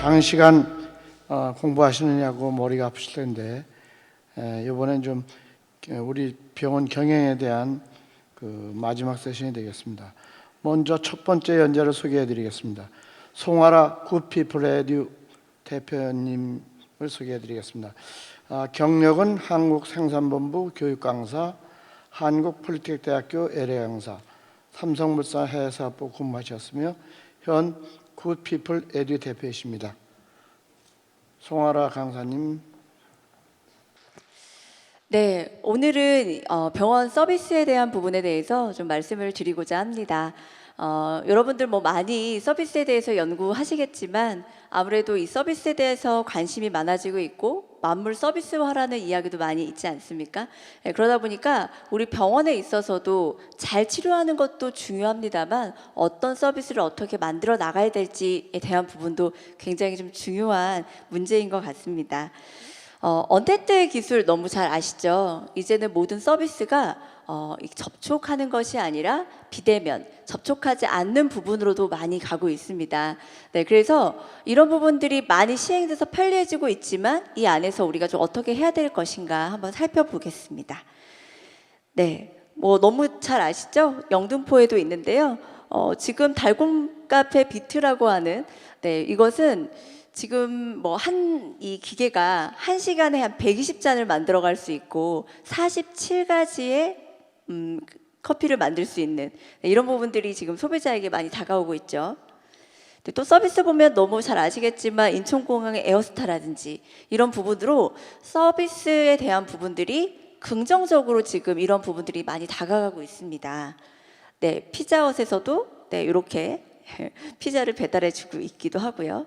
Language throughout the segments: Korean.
장시간 어, 공부하시느냐고 머리가 아프실 텐데 에, 이번엔 좀 에, 우리 병원 경영에 대한 그 마지막 세션이 되겠습니다. 먼저 첫 번째 연재를 소개해드리겠습니다. 송아라 굿피플 에듀 대표님을 소개해드리겠습니다. 아, 경력은 한국생산본부 교육강사, 한국폴리텍대학교 LA 강사, 삼성물산 해외사업부 근무하셨으며 현 굿피플 에듀 대표이십니다. 송아라 강사님 네, 오늘은 어, 병원 서비스에 대한 부분에 대해서 좀 말씀을 드리고자 합니다. 어, 여러분들 뭐 많이 서비스에 대해서 연구하시겠지만 아무래도 이 서비스에 대해서 관심이 많아지고 있고 만물 서비스화라는 이야기도 많이 있지 않습니까? 네, 그러다 보니까 우리 병원에 있어서도 잘 치료하는 것도 중요합니다만 어떤 서비스를 어떻게 만들어 나가야 될지에 대한 부분도 굉장히 좀 중요한 문제인 것 같습니다. 어, 언택트 기술 너무 잘 아시죠? 이제는 모든 서비스가 어, 이 접촉하는 것이 아니라 비대면, 접촉하지 않는 부분으로도 많이 가고 있습니다. 네, 그래서 이런 부분들이 많이 시행돼서 편리해지고 있지만 이 안에서 우리가 좀 어떻게 해야 될 것인가 한번 살펴보겠습니다. 네, 뭐 너무 잘 아시죠? 영등포에도 있는데요. 어, 지금 달콤 카페 비트라고 하는 네, 이것은 지금 뭐 한 이 기계가 한 시간에 한 120잔을 만들어 갈 수 있고 47가지의 음, 커피를 만들 수 있는 네, 이런 부분들이 지금 소비자에게 많이 다가오고 있죠. 또 서비스 보면 너무 잘 아시겠지만 인천공항의 에어스타라든지 이런 부분으로 서비스에 대한 부분들이 긍정적으로 지금 이런 부분들이 많이 다가가고 있습니다. 네, 피자헛에서도 네, 이렇게 피자를 배달해주고 있기도 하고요.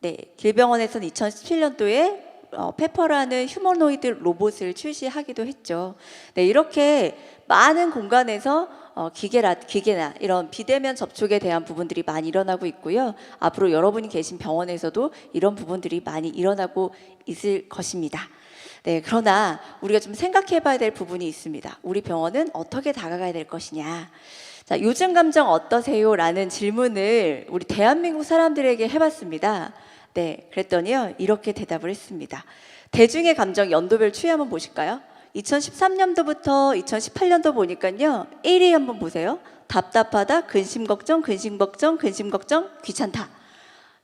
네, 길병원에서는 2017년도에 어, 페퍼라는 휴머노이드 로봇을 출시하기도 했죠. 네, 이렇게 많은 공간에서 어, 기계라, 기계나 이런 비대면 접촉에 대한 부분들이 많이 일어나고 있고요. 앞으로 여러분이 계신 병원에서도 이런 부분들이 많이 일어나고 있을 것입니다. 네, 그러나 우리가 좀 생각해 봐야 될 부분이 있습니다. 우리 병원은 어떻게 다가가야 될 것이냐. 자, 요즘 감정 어떠세요? 라는 질문을 우리 대한민국 사람들에게 해봤습니다. 네, 그랬더니요, 이렇게 대답을 했습니다. 대중의 감정 연도별 추이 한번 보실까요? 2013년도부터 2018년도 보니까요, 1위 한번 보세요. 답답하다, 근심 걱정, 근심 걱정, 근심 걱정, 귀찮다.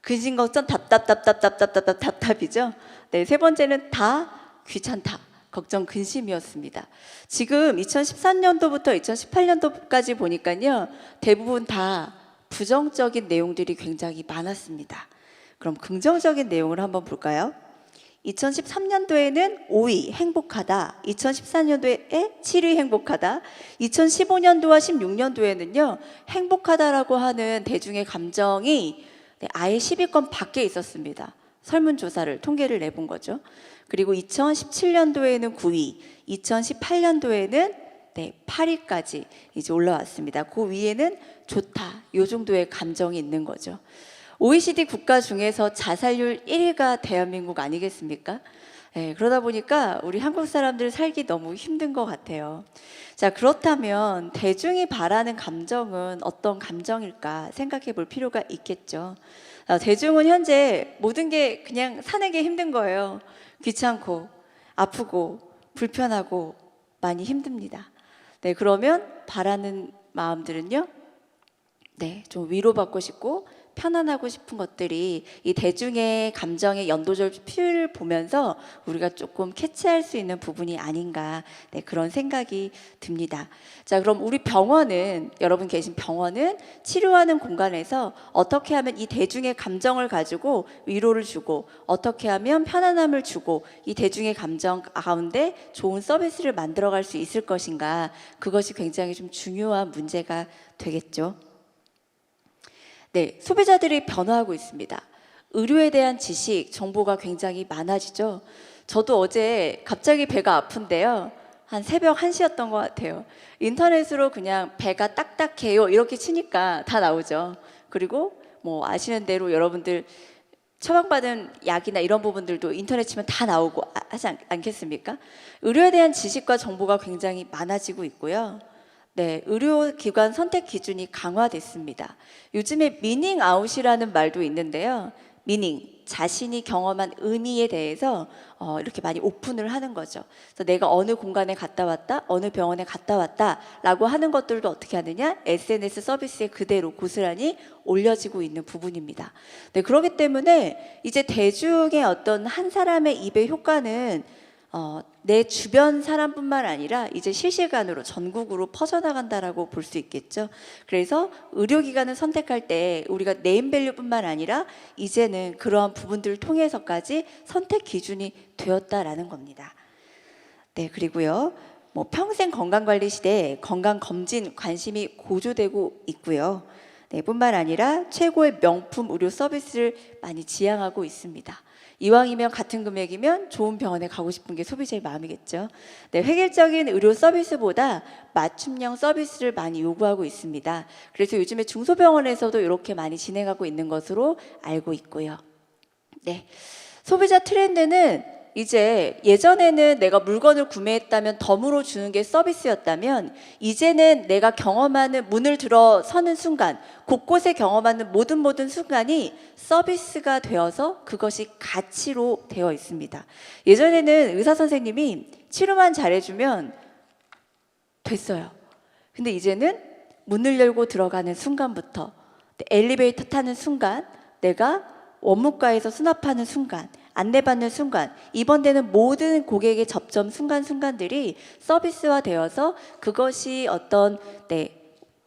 근심 걱정, 답답답답답답답답 답답이죠. 네, 세 번째는 다 귀찮다. 걱정 근심이었습니다. 지금 2013년도부터 2018년도까지 보니까요. 대부분 다 부정적인 내용들이 굉장히 많았습니다. 그럼 긍정적인 내용을 한번 볼까요? 2013년도에는 5위 행복하다. 2014년도에 7위 행복하다. 2015년도와 16년도에는요. 행복하다라고 하는 대중의 감정이 네, 아예 10위권 밖에 있었습니다. 설문조사를 통계를 내본 거죠. 그리고 2017년도에는 9위, 2018년도에는 네, 8위까지 이제 올라왔습니다. 그 위에는 좋다. 요 정도의 감정이 있는 거죠. OECD 국가 중에서 자살률 1위가 대한민국 아니겠습니까? 네, 그러다 보니까 우리 한국 사람들 살기 너무 힘든 것 같아요. 자, 그렇다면 대중이 바라는 감정은 어떤 감정일까 생각해 볼 필요가 있겠죠. 아, 대중은 현재 모든 게 그냥 사는 게 힘든 거예요. 귀찮고, 아프고, 불편하고, 많이 힘듭니다. 네, 그러면 바라는 마음들은요? 네, 좀 위로받고 싶고, 편안하고 싶은 것들이 이 대중의 감정의 연도절 표를 보면서 우리가 조금 캐치할 수 있는 부분이 아닌가 네, 그런 생각이 듭니다. 자, 그럼 우리 병원은 여러분 계신 병원은 치료하는 공간에서 어떻게 하면 이 대중의 감정을 가지고 위로를 주고 어떻게 하면 편안함을 주고 이 대중의 감정 가운데 좋은 서비스를 만들어갈 수 있을 것인가 그것이 굉장히 좀 중요한 문제가 되겠죠. 네, 소비자들이 변화하고 있습니다. 의료에 대한 지식, 정보가 굉장히 많아지죠. 저도 어제 갑자기 배가 아픈데요. 한 새벽 1시였던 것 같아요. 인터넷으로 그냥 배가 딱딱해요. 이렇게 치니까 다 나오죠. 그리고 뭐 아시는 대로 여러분들 처방받은 약이나 이런 부분들도 인터넷 치면 다 나오고 아- 하지 않, 않겠습니까? 의료에 대한 지식과 정보가 굉장히 많아지고 있고요. 네, 의료기관 선택 기준이 강화됐습니다. 요즘에 미닝 아웃이라는 말도 있는데요. 미닝 자신이 경험한 의미에 대해서 어, 이렇게 많이 오픈을 하는 거죠. 그래서 내가 어느 공간에 갔다 왔다, 어느 병원에 갔다 왔다라고 하는 것들도 어떻게 하느냐? SNS 서비스에 그대로 고스란히 올려지고 있는 부분입니다. 네, 그렇기 때문에 이제 대중의 어떤 한 사람의 입의 효과는 어, 내 주변 사람뿐만 아니라 이제 실시간으로 전국으로 퍼져나간다라고 볼 수 있겠죠. 그래서 의료기관을 선택할 때 우리가 네임밸류뿐만 아니라 이제는 그러한 부분들을 통해서까지 선택 기준이 되었다라는 겁니다. 네, 그리고요. 뭐 평생 건강 관리 시대에 건강 검진 관심이 고조되고 있고요. 네, 뿐만 아니라 최고의 명품 의료 서비스를 많이 지향하고 있습니다. 이왕이면 같은 금액이면 좋은 병원에 가고 싶은 게 소비자의 마음이겠죠. 네, 획일적인 의료 서비스보다 맞춤형 서비스를 많이 요구하고 있습니다. 그래서 요즘에 중소병원에서도 이렇게 많이 진행하고 있는 것으로 알고 있고요. 네. 소비자 트렌드는 이제 예전에는 내가 물건을 구매했다면 덤으로 주는 게 서비스였다면 이제는 내가 경험하는 문을 들어 서는 순간 곳곳에 경험하는 모든 모든 순간이 서비스가 되어서 그것이 가치로 되어 있습니다. 예전에는 의사 선생님이 치료만 잘해주면 됐어요. 근데 이제는 문을 열고 들어가는 순간부터 엘리베이터 타는 순간 내가 원무과에서 수납하는 순간 안내받는 순간 입원되는 모든 고객의 접점 순간순간들이 서비스화 되어서 그것이 어떤 네,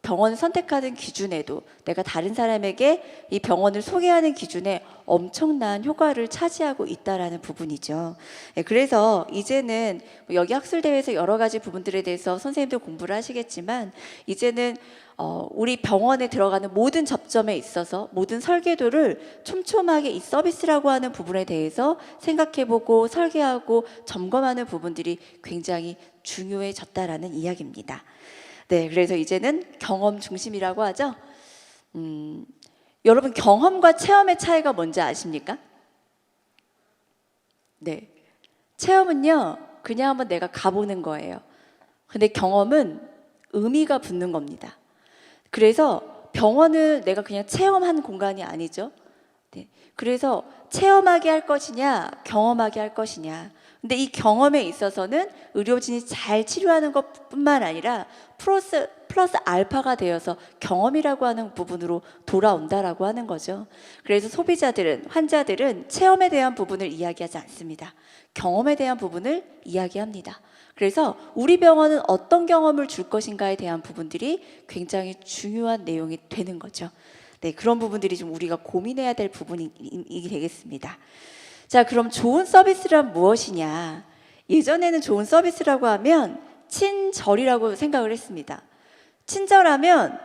병원을 선택하는 기준에도 내가 다른 사람에게 이 병원을 소개하는 기준에 엄청난 효과를 차지하고 있다라는 부분이죠. 네, 그래서 이제는 뭐 여기 학술대회에서 여러 가지 부분들에 대해서 선생님들 공부를 하시겠지만 이제는 어, 우리 병원에 들어가는 모든 접점에 있어서 모든 설계도를 촘촘하게 이 서비스라고 하는 부분에 대해서 생각해보고 설계하고 점검하는 부분들이 굉장히 중요해졌다라는 이야기입니다. 네, 그래서 이제는 경험 중심이라고 하죠. 음, 여러분 경험과 체험의 차이가 뭔지 아십니까? 네, 체험은요 그냥 한번 내가 가보는 거예요. 근데 경험은 의미가 붙는 겁니다. 그래서 병원은 내가 그냥 체험한 공간이 아니죠. 네. 그래서 체험하게 할 것이냐, 경험하게 할 것이냐. 근데 이 경험에 있어서는 의료진이 잘 치료하는 것 뿐만 아니라 플러스 플러스 알파가 되어서 경험이라고 하는 부분으로 돌아온다라고 하는 거죠. 그래서 소비자들은 환자들은 체험에 대한 부분을 이야기하지 않습니다. 경험에 대한 부분을 이야기합니다. 그래서 우리 병원은 어떤 경험을 줄 것인가에 대한 부분들이 굉장히 중요한 내용이 되는 거죠. 네, 그런 부분들이 좀 우리가 고민해야 될 부분이 이- 되겠습니다. 자, 그럼 좋은 서비스란 무엇이냐? 예전에는 좋은 서비스라고 하면 친절이라고 생각을 했습니다. 친절하면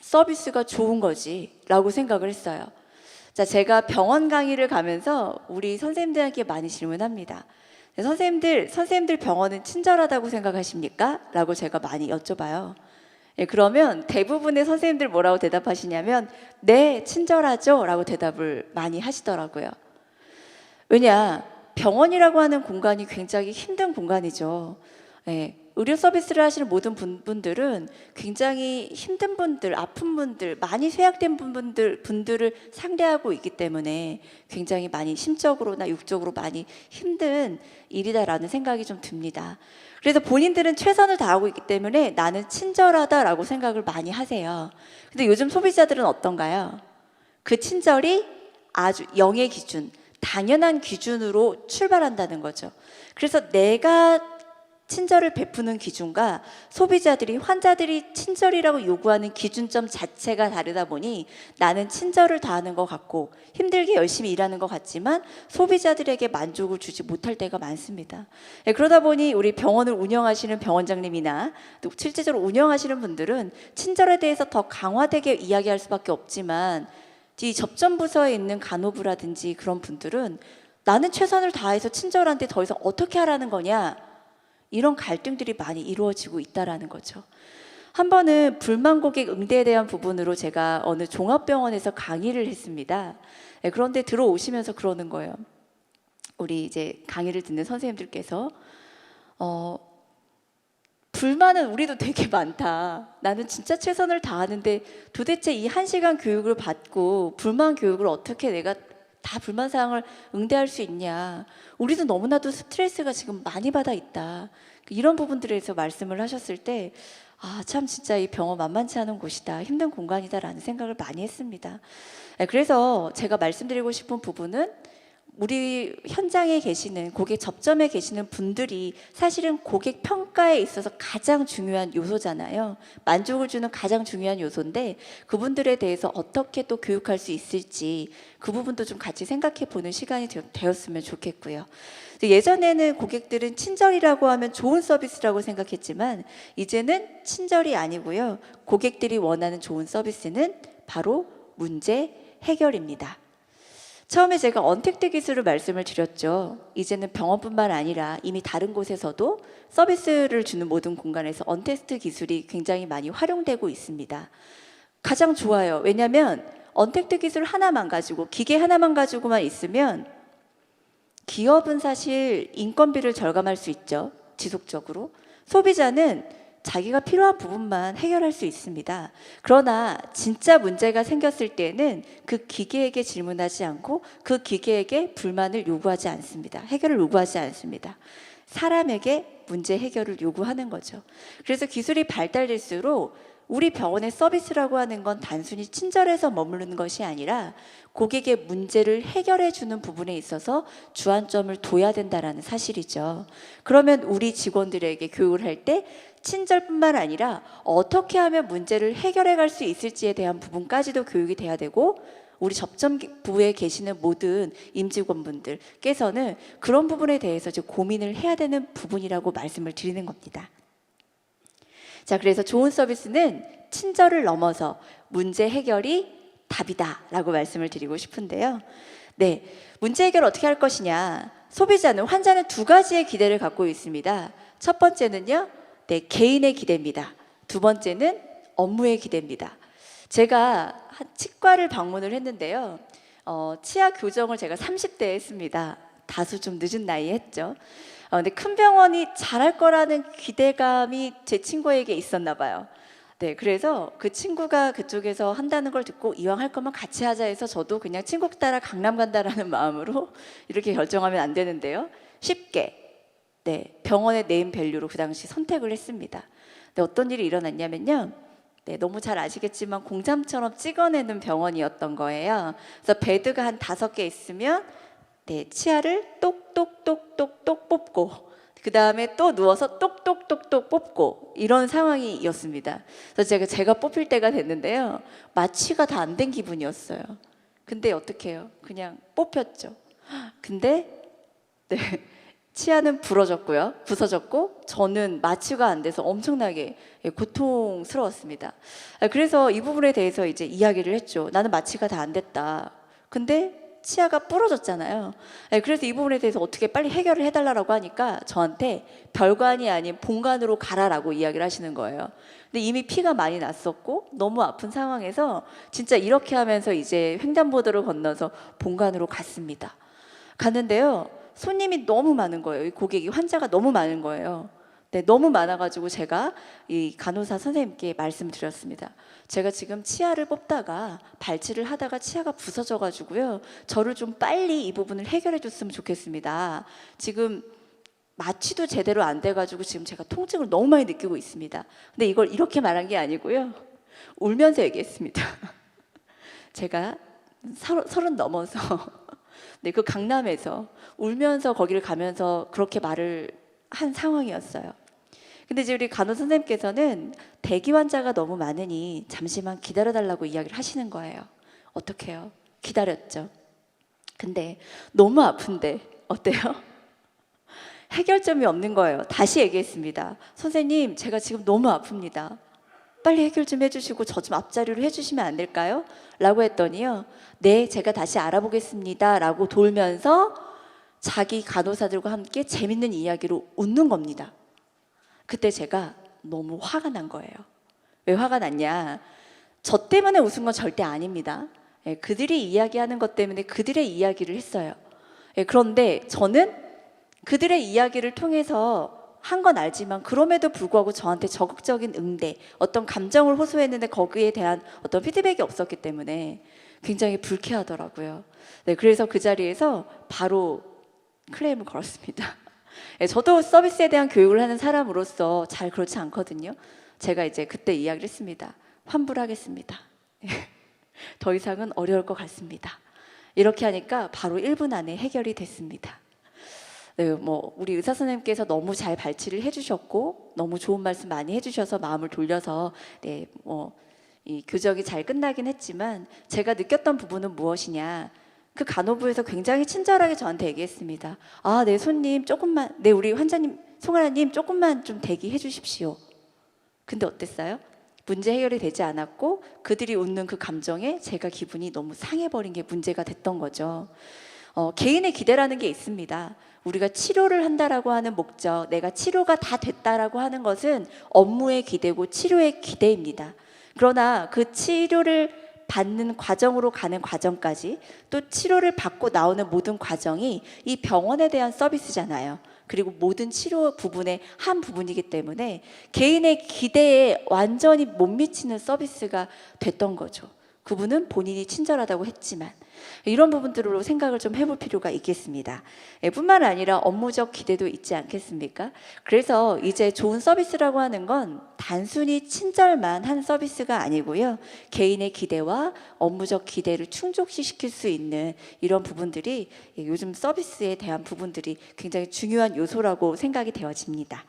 서비스가 좋은 거지라고 생각을 했어요. 자, 제가 병원 강의를 가면서 우리 선생님들에게 많이 질문합니다. 네, 선생님들, 선생님들 병원은 친절하다고 생각하십니까? 라고 제가 많이 여쭤봐요. 예, 그러면 대부분의 선생님들 뭐라고 대답하시냐면, 네, 친절하죠? 라고 대답을 많이 하시더라고요. 왜냐, 병원이라고 하는 공간이 굉장히 힘든 공간이죠. 예, 의료 서비스를 하시는 모든 분- 분들은 굉장히 힘든 분들, 아픈 분들, 많이 쇠약된 분들, 분들을 상대하고 있기 때문에 굉장히 많이 심적으로나 육적으로 많이 힘든 일이다라는 생각이 좀 듭니다. 그래서 본인들은 최선을 다하고 있기 때문에 나는 친절하다라고 생각을 많이 하세요. 근데 요즘 소비자들은 어떤가요? 그 친절이 아주 영의 기준, 당연한 기준으로 출발한다는 거죠. 그래서 내가 친절을 베푸는 기준과 소비자들이 환자들이 친절이라고 요구하는 기준점 자체가 다르다 보니 나는 친절을 다하는 것 같고 힘들게 열심히 일하는 것 같지만 소비자들에게 만족을 주지 못할 때가 많습니다. 예, 그러다 보니 우리 병원을 운영하시는 병원장님이나 또 실제적으로 운영하시는 분들은 친절에 대해서 더 강화되게 이야기할 수밖에 없지만 이 접점 부서에 있는 간호부라든지 그런 분들은 나는 최선을 다해서 친절한데 더 이상 어떻게 하라는 거냐? 이런 갈등들이 많이 이루어지고 있다라는 거죠. 한 번은 불만 고객 응대에 대한 부분으로 제가 어느 종합병원에서 강의를 했습니다. 네, 그런데 들어오시면서 그러는 거예요. 우리 이제 강의를 듣는 선생님들께서 어, 불만은 우리도 되게 많다. 나는 진짜 최선을 다하는데 도대체 이 한 시간 교육을 받고 불만 교육을 어떻게 내가 다 불만 사항을 응대할 수 있냐? 우리도 너무나도 스트레스가 지금 많이 받아 있다. 이런 부분들에서 말씀을 하셨을 때 아, 참 진짜 이 병원 만만치 않은 곳이다. 힘든 공간이다라는 생각을 많이 했습니다. 네, 그래서 제가 말씀드리고 싶은 부분은 우리 현장에 계시는 고객 접점에 계시는 분들이 사실은 고객 평가에 있어서 가장 중요한 요소잖아요. 만족을 주는 가장 중요한 요소인데 그분들에 대해서 어떻게 또 교육할 수 있을지 그 부분도 좀 같이 생각해 보는 시간이 되- 되었으면 좋겠고요. 예전에는 고객들은 친절이라고 하면 좋은 서비스라고 생각했지만 이제는 친절이 아니고요. 고객들이 원하는 좋은 서비스는 바로 문제 해결입니다. 처음에 제가 언택트 기술을 말씀을 드렸죠. 이제는 병원뿐만 아니라 이미 다른 곳에서도 서비스를 주는 모든 공간에서 언택트 기술이 굉장히 많이 활용되고 있습니다. 가장 좋아요. 왜냐하면 언택트 기술 하나만 가지고 기계 하나만 가지고만 있으면 기업은 사실 인건비를 절감할 수 있죠. 지속적으로. 소비자는 자기가 필요한 부분만 해결할 수 있습니다. 그러나 진짜 문제가 생겼을 때는 그 기계에게 질문하지 않고 그 기계에게 불만을 요구하지 않습니다. 해결을 요구하지 않습니다. 사람에게 문제 해결을 요구하는 거죠. 그래서 기술이 발달될수록 우리 병원의 서비스라고 하는 건 단순히 친절해서 머무르는 것이 아니라 고객의 문제를 해결해 주는 부분에 있어서 주안점을 둬야 된다라는 사실이죠. 그러면 우리 직원들에게 교육을 할 때 친절뿐만 아니라 어떻게 하면 문제를 해결해 갈 수 있을지에 대한 부분까지도 교육이 돼야 되고 우리 접점부에 계시는 모든 임직원분들께서는 그런 부분에 대해서 이제 고민을 해야 되는 부분이라고 말씀을 드리는 겁니다. 자, 그래서 좋은 서비스는 친절을 넘어서 문제 해결이 답이다라고 말씀을 드리고 싶은데요. 네, 문제 해결 어떻게 할 것이냐? 소비자는 환자는 두 가지의 기대를 갖고 있습니다. 첫 번째는요, 네 개인의 기대입니다. 두 번째는 업무의 기대입니다. 제가 한 치과를 방문을 했는데요. 어, 치아 교정을 제가 30대에 했습니다. 다소 좀 늦은 나이에 했죠. 어, 근데 큰 병원이 잘할 거라는 기대감이 제 친구에게 있었나 봐요. 네, 그래서 그 친구가 그쪽에서 한다는 걸 듣고 이왕 할 거면 같이 하자 해서 저도 그냥 친구 따라 강남 간다라는 마음으로 이렇게 결정하면 안 되는데요. 쉽게 네, 병원의 네임 밸류로 그 당시 선택을 했습니다. 근데 어떤 일이 일어났냐면요. 네, 너무 잘 아시겠지만 공장처럼 찍어내는 병원이었던 거예요. 그래서 베드가 한 다섯 개 있으면 네, 치아를 똑똑똑똑똑 뽑고 그 다음에 또 누워서 똑똑똑똑 뽑고 이런 상황이었습니다. 그래서 제가 제가 뽑힐 때가 됐는데요. 마취가 다 안 된 기분이었어요. 근데 어떻게 해요? 그냥 뽑혔죠. 근데 네. 치아는 부러졌고요. 부서졌고 저는 마취가 안 돼서 엄청나게 예, 고통스러웠습니다. 아, 그래서 이 부분에 대해서 이제 이야기를 했죠. 나는 마취가 다 안 됐다. 근데 치아가 부러졌잖아요. 예, 그래서 이 부분에 대해서 어떻게 빨리 해결을 해달라고 하니까 저한테 별관이 아닌 본관으로 가라라고 이야기를 하시는 거예요. 근데 이미 피가 많이 났었고 너무 아픈 상황에서 진짜 이렇게 하면서 이제 횡단보도를 건너서 본관으로 갔습니다. 갔는데요. 손님이 너무 많은 거예요. 이 고객이 환자가 너무 많은 거예요. 네, 너무 많아가지고 제가 이 간호사 선생님께 말씀드렸습니다. 제가 지금 치아를 뽑다가 발치를 하다가 치아가 부서져가지고요. 저를 좀 빨리 이 부분을 해결해 줬으면 좋겠습니다. 지금 마취도 제대로 안 돼가지고 지금 제가 통증을 너무 많이 느끼고 있습니다. 근데 이걸 이렇게 말한 게 아니고요. 울면서 얘기했습니다. 제가 서른 넘어서 네, 그 강남에서 울면서 거기를 가면서 그렇게 말을 한 상황이었어요. 근데 이제 우리 간호 선생님께서는 대기 환자가 너무 많으니 잠시만 기다려달라고 이야기를 하시는 거예요. 어떡해요? 기다렸죠. 근데 너무 아픈데 어때요? 해결점이 없는 거예요. 다시 얘기했습니다. 선생님, 제가 지금 너무 아픕니다. 빨리 해결 좀 해주시고 저 좀 앞자리로 해주시면 안 될까요? 라고 했더니요. 네, 제가 다시 알아보겠습니다. 라고 돌면서 자기 간호사들과 함께 재밌는 이야기로 웃는 겁니다. 그때 제가 너무 화가 난 거예요. 왜 화가 났냐? 저 때문에 웃은 건 절대 아닙니다. 예, 그들이 이야기하는 것 때문에 그들의 이야기를 했어요. 예, 그런데 저는 그들의 이야기를 통해서 한 건 알지만 그럼에도 불구하고 저한테 적극적인 응대, 어떤 감정을 호소했는데 거기에 대한 어떤 피드백이 없었기 때문에 굉장히 불쾌하더라고요. 네, 그래서 그 자리에서 바로 클레임을 걸었습니다. 예, 저도 서비스에 대한 교육을 하는 사람으로서 잘 그렇지 않거든요. 제가 이제 그때 이야기를 했습니다. 환불하겠습니다. 더 이상은 어려울 것 같습니다. 이렇게 하니까 바로 1분 안에 해결이 됐습니다. 네, 뭐 우리 의사 선생님께서 너무 잘 발치를 해주셨고 너무 좋은 말씀 많이 해주셔서 마음을 돌려서 네, 뭐 이 교정이 잘 끝나긴 했지만 제가 느꼈던 부분은 무엇이냐? 그 간호부에서 굉장히 친절하게 저한테 얘기했습니다. 아, 네 손님 조금만, 네 우리 환자님 송하나님 조금만 좀 대기해 주십시오. 근데 어땠어요? 문제 해결이 되지 않았고 그들이 웃는 그 감정에 제가 기분이 너무 상해버린 게 문제가 됐던 거죠. 어, 개인의 기대라는 게 있습니다. 우리가 치료를 한다라고 하는 목적, 내가 치료가 다 됐다라고 하는 것은 업무의 기대고 치료의 기대입니다. 그러나 그 치료를 받는 과정으로 가는 과정까지 또 치료를 받고 나오는 모든 과정이 이 병원에 대한 서비스잖아요. 그리고 모든 치료 부분의 한 부분이기 때문에 개인의 기대에 완전히 못 미치는 서비스가 됐던 거죠. 그분은 본인이 친절하다고 했지만 이런 부분들로 생각을 좀 해볼 필요가 있겠습니다. 예, 뿐만 아니라 업무적 기대도 있지 않겠습니까? 그래서 이제 좋은 서비스라고 하는 건 단순히 친절만 한 서비스가 아니고요. 개인의 기대와 업무적 기대를 충족시킬 수 있는 이런 부분들이 예, 요즘 서비스에 대한 부분들이 굉장히 중요한 요소라고 생각이 되어집니다.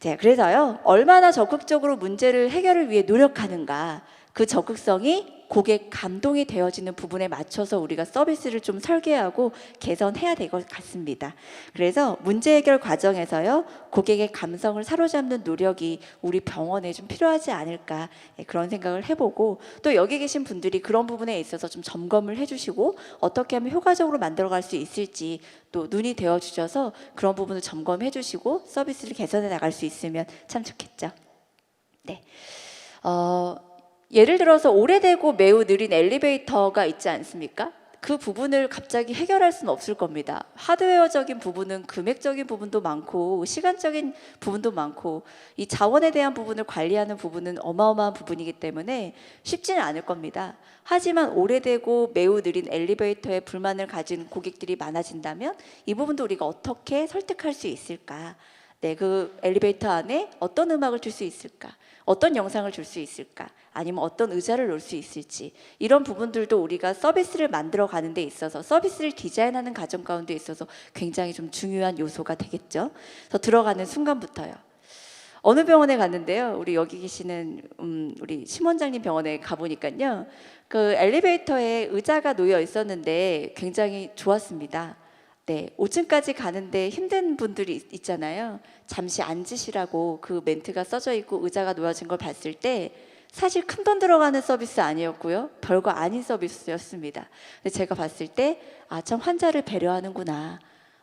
자, 그래서요, 얼마나 적극적으로 문제를 해결을 위해 노력하는가, 그 적극성이 고객 감동이 되어지는 부분에 맞춰서 우리가 서비스를 좀 설계하고 개선해야 될 것 같습니다. 그래서 문제 해결 과정에서요, 고객의 감성을 사로잡는 노력이 우리 병원에 좀 필요하지 않을까 예, 그런 생각을 해보고 또 여기 계신 분들이 그런 부분에 있어서 좀 점검을 해주시고 어떻게 하면 효과적으로 만들어갈 수 있을지 또 눈이 되어 주셔서 그런 부분을 점검해 주시고 서비스를 개선해 나갈 수 있으면 참 좋겠죠. 네. 어, 예를 들어서 오래되고 매우 느린 엘리베이터가 있지 않습니까? 그 부분을 갑자기 해결할 수는 없을 겁니다. 하드웨어적인 부분은 금액적인 부분도 많고 시간적인 부분도 많고 이 자원에 대한 부분을 관리하는 부분은 어마어마한 부분이기 때문에 쉽지는 않을 겁니다. 하지만 오래되고 매우 느린 엘리베이터에 불만을 가진 고객들이 많아진다면 이 부분도 우리가 어떻게 설득할 수 있을까? 네, 그 엘리베이터 안에 어떤 음악을 줄 수 있을까? 어떤 영상을 줄 수 있을까? 아니면 어떤 의자를 놓을 수 있을지 이런 부분들도 우리가 서비스를 만들어 가는 데 있어서 서비스를 디자인하는 과정 가운데 있어서 굉장히 좀 중요한 요소가 되겠죠. 그래서 들어가는 순간부터요. 어느 병원에 갔는데요. 우리 여기 계시는 음, 우리 심 원장님 병원에 가보니까요. 그 엘리베이터에 의자가 놓여 있었는데 굉장히 좋았습니다. 네, 5층까지 가는데 힘든 분들이 있- 있잖아요. 잠시 앉으시라고 그 멘트가 써져 있고 의자가 놓여진 걸 봤을 때 사실 큰 돈 들어가는 서비스 아니었고요. 별거 아닌 서비스였습니다. 근데 제가 봤을 때 아, 참 환자를 배려하는구나.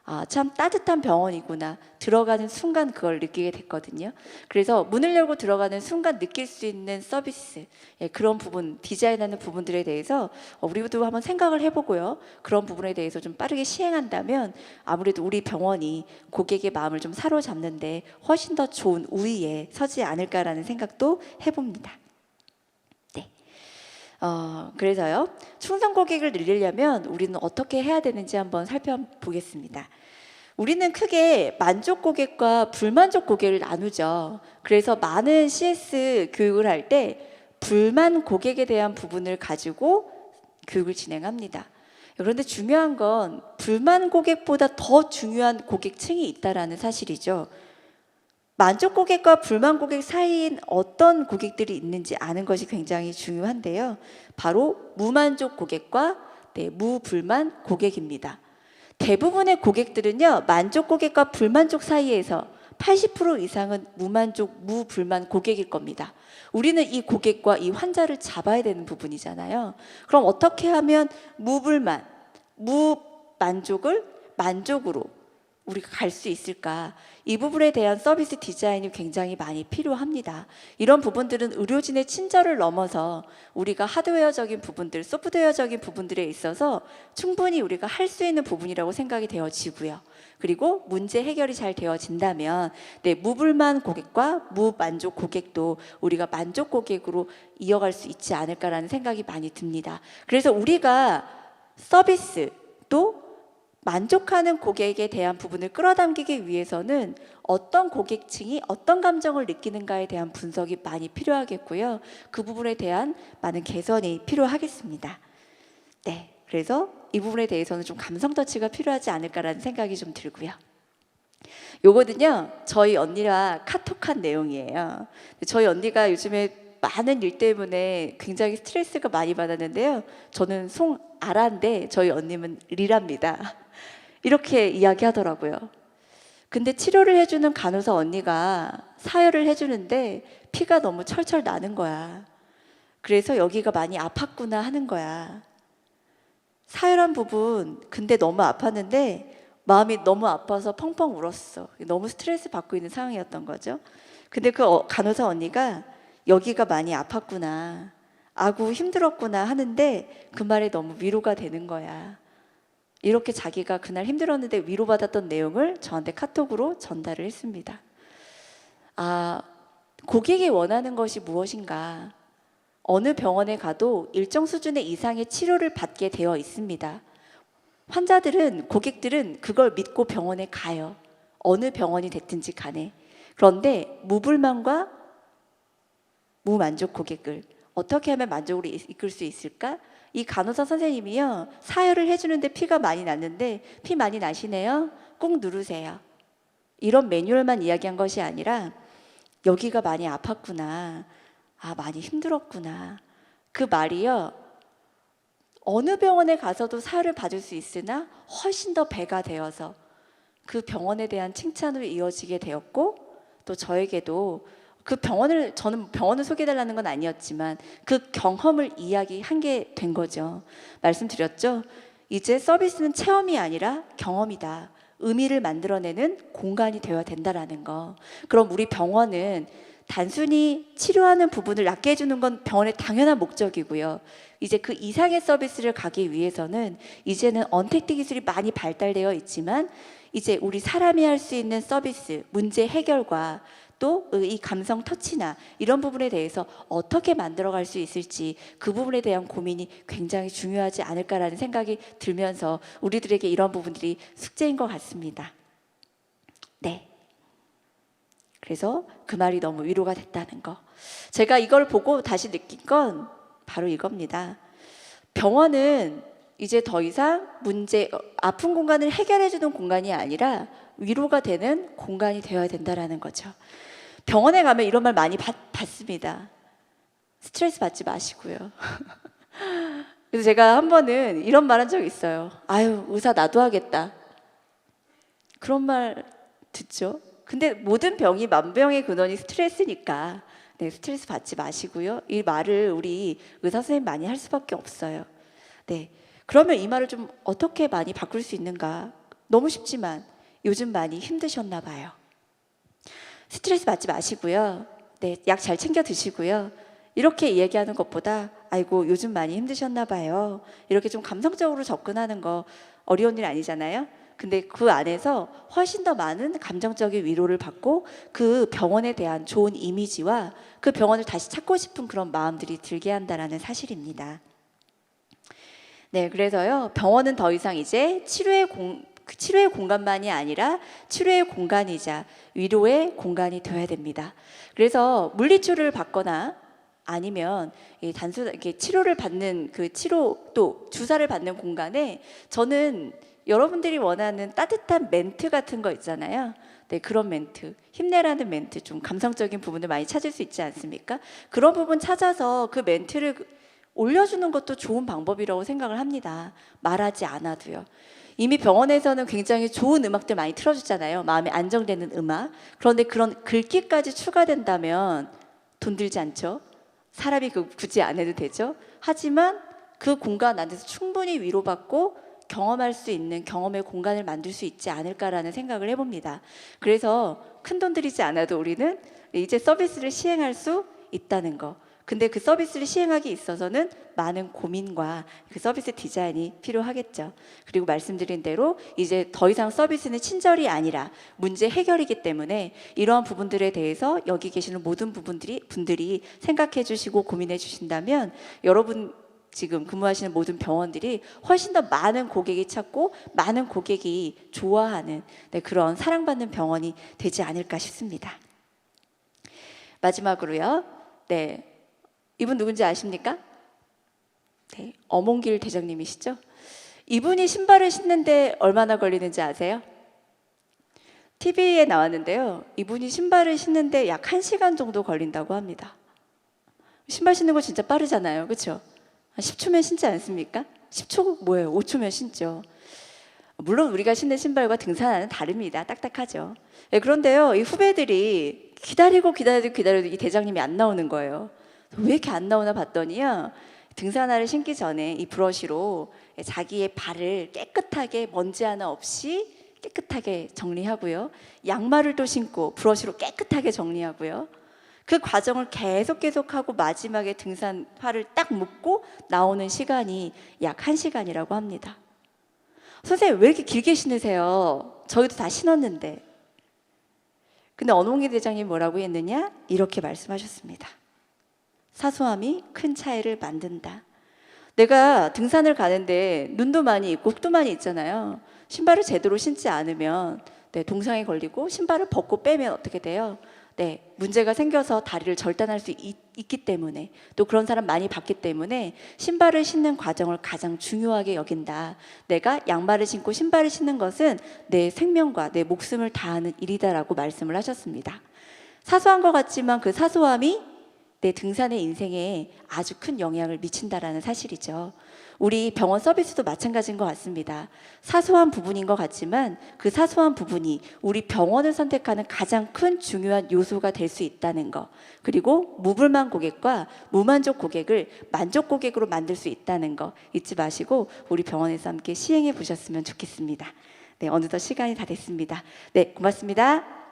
아, 참 따뜻한 병원이구나. 들어가는 순간 그걸 느끼게 됐거든요. 그래서 문을 열고 들어가는 순간 느낄 수 있는 서비스, 예, 그런 부분, 디자인하는 부분들에 대해서 어, 우리도 한번 생각을 해보고요. 그런 부분에 대해서 좀 빠르게 시행한다면 아무래도 우리 병원이 고객의 마음을 좀 사로잡는데 훨씬 더 좋은 우위에 서지 않을까라는 생각도 해봅니다. 네. 어, 그래서요. 충성 고객을 늘리려면 우리는 어떻게 해야 되는지 한번 살펴보겠습니다. 우리는 크게 만족 고객과 불만족 고객을 나누죠. 그래서 많은 CS 교육을 할 때 불만 고객에 대한 부분을 가지고 교육을 진행합니다. 그런데 중요한 건 불만 고객보다 더 중요한 고객층이 있다라는 사실이죠. 만족 고객과 불만 고객 사이인 어떤 고객들이 있는지 아는 것이 굉장히 중요한데요. 바로 무만족 고객과 네, 무불만 고객입니다. 대부분의 고객들은요, 만족 고객과 불만족 사이에서 80% 이상은 무만족, 무불만 고객일 겁니다. 우리는 이 고객과 이 환자를 잡아야 되는 부분이잖아요. 그럼 어떻게 하면 무불만, 무만족을 만족으로 우리가 갈 수 있을까? 이 부분에 대한 서비스 디자인이 굉장히 많이 필요합니다. 이런 부분들은 의료진의 친절을 넘어서 우리가 하드웨어적인 부분들, 소프트웨어적인 부분들에 있어서 충분히 우리가 할 수 있는 부분이라고 생각이 되어지고요. 그리고 문제 해결이 잘 되어진다면 네, 무불만 고객과 무만족 고객도 우리가 만족 고객으로 이어갈 수 있지 않을까라는 생각이 많이 듭니다. 그래서 우리가 서비스 또 만족하는 고객에 대한 부분을 끌어당기기 위해서는 어떤 고객층이 어떤 감정을 느끼는가에 대한 분석이 많이 필요하겠고요. 그 부분에 대한 많은 개선이 필요하겠습니다. 네. 그래서 이 부분에 대해서는 좀 감성 터치가 필요하지 않을까라는 생각이 좀 들고요. 요거는요, 저희 언니와 카톡한 내용이에요. 저희 언니가 요즘에 많은 일 때문에 굉장히 스트레스가 많이 받았는데요. 저는 송아라인데 저희 언니는 리랍니다. 이렇게 이야기하더라고요. 근데 치료를 해주는 간호사 언니가 사혈을 해주는데 피가 너무 철철 나는 거야. 그래서 여기가 많이 아팠구나 하는 거야. 사혈한 부분, 근데 너무 아팠는데 마음이 너무 아파서 펑펑 울었어. 너무 스트레스 받고 있는 상황이었던 거죠. 근데 그 어- 간호사 언니가 여기가 많이 아팠구나. 아구 힘들었구나 하는데 그 말에 너무 위로가 되는 거야. 이렇게 자기가 그날 힘들었는데 위로받았던 내용을 저한테 카톡으로 전달을 했습니다. 아, 고객이 원하는 것이 무엇인가? 어느 병원에 가도 일정 수준의 이상의 치료를 받게 되어 있습니다. 환자들은, 고객들은 그걸 믿고 병원에 가요. 어느 병원이 됐든지 간에. 그런데 무불만과 무만족 고객을 어떻게 하면 만족으로 이- 이끌 수 있을까? 이 간호사 선생님이요 사혈을 해주는데 피가 많이 났는데 피 많이 나시네요. 꾹 누르세요. 이런 매뉴얼만 이야기한 것이 아니라 여기가 많이 아팠구나. 아 많이 힘들었구나. 그 말이요 어느 병원에 가서도 사혈을 받을 수 있으나 훨씬 더 배가 되어서 그 병원에 대한 칭찬으로 이어지게 되었고 또 저에게도 그 병원을 저는 병원을 소개해달라는 건 아니었지만 그 경험을 이야기한 게 된 거죠. 말씀드렸죠. 이제 서비스는 체험이 아니라 경험이다. 의미를 만들어내는 공간이 되어야 된다라는 거. 그럼 우리 병원은 단순히 치료하는 부분을 낫게 해주는 건 병원의 당연한 목적이고요. 이제 그 이상의 서비스를 가기 위해서는 이제는 언택트 기술이 많이 발달되어 있지만 이제 우리 사람이 할 수 있는 서비스, 문제 해결과 또 이 감성 터치나 이런 부분에 대해서 어떻게 만들어갈 수 있을지 그 부분에 대한 고민이 굉장히 중요하지 않을까라는 생각이 들면서 우리들에게 이런 부분들이 숙제인 것 같습니다. 네. 그래서 그 말이 너무 위로가 됐다는 거. 제가 이걸 보고 다시 느낀 건 바로 이겁니다. 병원은 이제 더 이상 문제, 어, 아픈 공간을 해결해 주는 공간이 아니라 위로가 되는 공간이 되어야 된다라는 거죠. 병원에 가면 이런 말 많이 받, 받습니다. 스트레스 받지 마시고요. 그래서 제가 한 번은 이런 말 한 적이 있어요. 아유, 의사 나도 하겠다. 그런 말 듣죠. 근데 모든 병이 만병의 근원이 스트레스니까 네, 스트레스 받지 마시고요. 이 말을 우리 의사 선생님 많이 할 수밖에 없어요. 네. 그러면 이 말을 좀 어떻게 많이 바꿀 수 있는가? 너무 쉽지만 요즘 많이 힘드셨나 봐요. 스트레스 받지 마시고요. 네, 약 잘 챙겨 드시고요. 이렇게 얘기하는 것보다 아이고 요즘 많이 힘드셨나 봐요. 이렇게 좀 감성적으로 접근하는 거 어려운 일 아니잖아요. 근데 그 안에서 훨씬 더 많은 감정적인 위로를 받고 그 병원에 대한 좋은 이미지와 그 병원을 다시 찾고 싶은 그런 마음들이 들게 한다라는 사실입니다. 네, 그래서요. 병원은 더 이상 이제 치료의 공그 치료의 공간만이 아니라 치료의 공간이자 위로의 공간이 되어야 됩니다. 그래서 물리치료를 받거나 아니면 이 단순 이렇게 치료를 받는 그 치료 또 주사를 받는 공간에 저는 여러분들이 원하는 따뜻한 멘트 같은 거 있잖아요. 네, 그런 멘트, 힘내라는 멘트, 좀 감성적인 부분을 많이 찾을 수 있지 않습니까? 그런 부분 찾아서 그 멘트를 올려주는 것도 좋은 방법이라고 생각을 합니다. 말하지 않아도요. 이미 병원에서는 굉장히 좋은 음악들 많이 틀어주잖아요. 마음이 안정되는 음악. 그런데 그런 글귀까지 추가된다면 돈 들지 않죠? 사람이 그 굳이 안 해도 되죠. 하지만 그 공간 안에서 충분히 위로받고 경험할 수 있는 경험의 공간을 만들 수 있지 않을까라는 생각을 해봅니다. 그래서 큰 돈 들이지 않아도 우리는 이제 서비스를 시행할 수 있다는 거. 근데 그 서비스를 시행하기 있어서는 많은 고민과 그 서비스 디자인이 필요하겠죠. 그리고 말씀드린 대로 이제 더 이상 서비스는 친절이 아니라 문제 해결이기 때문에 이러한 부분들에 대해서 여기 계시는 모든 부분들이 분들이 생각해 주시고 고민해 주신다면 여러분 지금 근무하시는 모든 병원들이 훨씬 더 많은 고객이 찾고 많은 고객이 좋아하는 네, 그런 사랑받는 병원이 되지 않을까 싶습니다. 마지막으로요. 네. 이분 누군지 아십니까? 네. 어몽길 대장님이시죠? 이분이 신발을 신는데 얼마나 걸리는지 아세요? TV에 나왔는데요. 이분이 신발을 신는데 약 1시간 정도 걸린다고 합니다. 신발 신는 거 진짜 빠르잖아요. 그렇죠? 10초면 신지 않습니까? 10초 뭐예요? 5초면 신죠. 물론 우리가 신는 신발과 등산화는 다릅니다. 딱딱하죠. 예, 그런데요, 이 후배들이 기다리고 기다리고 기다려도 이 대장님이 안 나오는 거예요. 왜 이렇게 안 나오나 봤더니요, 등산화를 신기 전에 이 브러쉬로 자기의 발을 깨끗하게 먼지 하나 없이 깨끗하게 정리하고요. 양말을 또 신고 브러쉬로 깨끗하게 정리하고요. 그 과정을 계속 계속하고 마지막에 등산화를 딱 묶고 나오는 시간이 약 1시간이라고 합니다. 선생님 왜 이렇게 길게 신으세요? 저희도 다 신었는데. 근데 언홍기 대장님 뭐라고 했느냐? 이렇게 말씀하셨습니다. 사소함이 큰 차이를 만든다. 내가 등산을 가는데 눈도 많이 있고 흙도 많이 있잖아요. 신발을 제대로 신지 않으면 네, 동상에 걸리고 신발을 벗고 빼면 어떻게 돼요? 네, 문제가 생겨서 다리를 절단할 수 있, 기 때문에 또 그런 사람 많이 봤기 때문에 신발을 신는 과정을 가장 중요하게 여긴다. 내가 양말을 신고 신발을 신는 것은 내 생명과 내 목숨을 다하는 일이다라고 말씀을 하셨습니다. 사소한 것 같지만 그 사소함이 내 등산의 인생에 아주 큰 영향을 미친다라는 사실이죠. 우리 병원 서비스도 마찬가지인 것 같습니다. 사소한 부분인 것 같지만 그 사소한 부분이 우리 병원을 선택하는 가장 큰 중요한 요소가 될 수 있다는 것. 그리고 무불만 고객과 무만족 고객을 만족 고객으로 만들 수 있다는 거 잊지 마시고 우리 병원에서 함께 시행해 보셨으면 좋겠습니다. 네, 어느덧 시간이 다 됐습니다. 네, 고맙습니다.